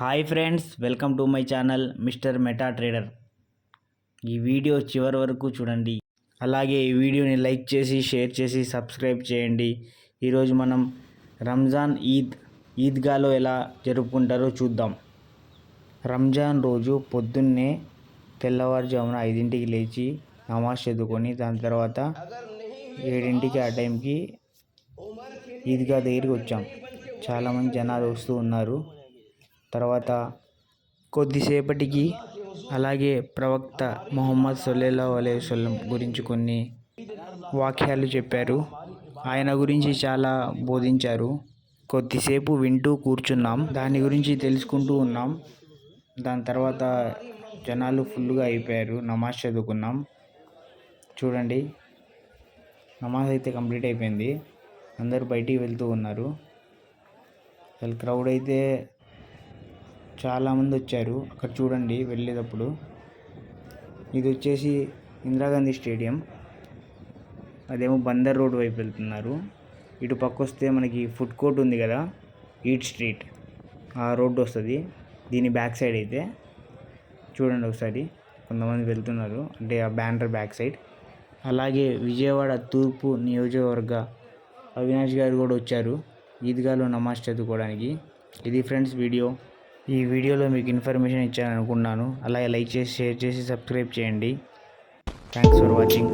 Hi friends welcome to my channel Mister Meta Trader. ఈ video చివరి వరకు చూడండి. అలాగే ఈ వీడియోని లైక్ చేసి షేర్ చేసి సబ్స్క్రైబ్ చేయండి. ఈరోజు మనం రంజాన్ ఈద్ ఈద్గాలో ఎలా జరుపుకుంటారో చూద్దాం. రంజాన్ రోజు పొద్దున్నే తెల్లవారుజామున ఐదింటికి లేచి నమాజ్ చదువుకొని దాని తర్వాత ఏడింటికి ఆ టైంకి ఈద్గా దగ్గరికి వచ్చాం. చాలామంది జనాలు వస్తూ ఉన్నారు. తర్వాత కొద్దిసేపటికి అలాగే ప్రవక్త మొహమ్మద్ సొల్లెల్లా వసల్లం గురించి కొన్ని వాక్యాలు చెప్పారు. ఆయన గురించి చాలా బోధించారు. కొద్దిసేపు వింటూ కూర్చున్నాం. దాని గురించి తెలుసుకుంటూ ఉన్నాం. దాని తర్వాత జనాలు ఫుల్గా అయిపోయారు. నమాజ్ చదువుకున్నాం. చూడండి. నమాజ్ అయితే కంప్లీట్ అయిపోయింది. అందరూ బయటికి వెళ్తూ ఉన్నారు. అసలు క్రౌడ్ అయితే చాలామంది వచ్చారు. అక్కడ చూడండి వెళ్ళేటప్పుడు. ఇది వచ్చేసి ఇందిరాగాంధీ స్టేడియం. అదేమో బందర్ రోడ్ వైపు వెళ్తున్నారు. ఇటు పక్క వస్తే మనకి ఫుడ్ కోర్ట్ ఉంది కదా ఈట్ స్ట్రీట్. ఆ రోడ్డు వస్తుంది. దీని బ్యాక్ సైడ్ అయితే చూడండి ఒకసారి. కొంతమంది వెళ్తున్నారు. అంటే ఆ బ్యానర్ బ్యాక్ సైడ్. అలాగే విజయవాడ తూర్పు నియోజకవర్గ అవినాష్ గారు కూడా వచ్చారు. ఈద్గాలో నమాజ్ చదువుకోవడానికి. ఇది ఫ్రెండ్స్ వీడియో. ఈ వీడియోలో మీకు ఇన్ఫర్మేషన్ ఇచ్చాను అనుకున్నాను అలాగే లైక్ చేసి షేర్ చేసి సబ్స్క్రైబ్ చేయండి. Thanks for watching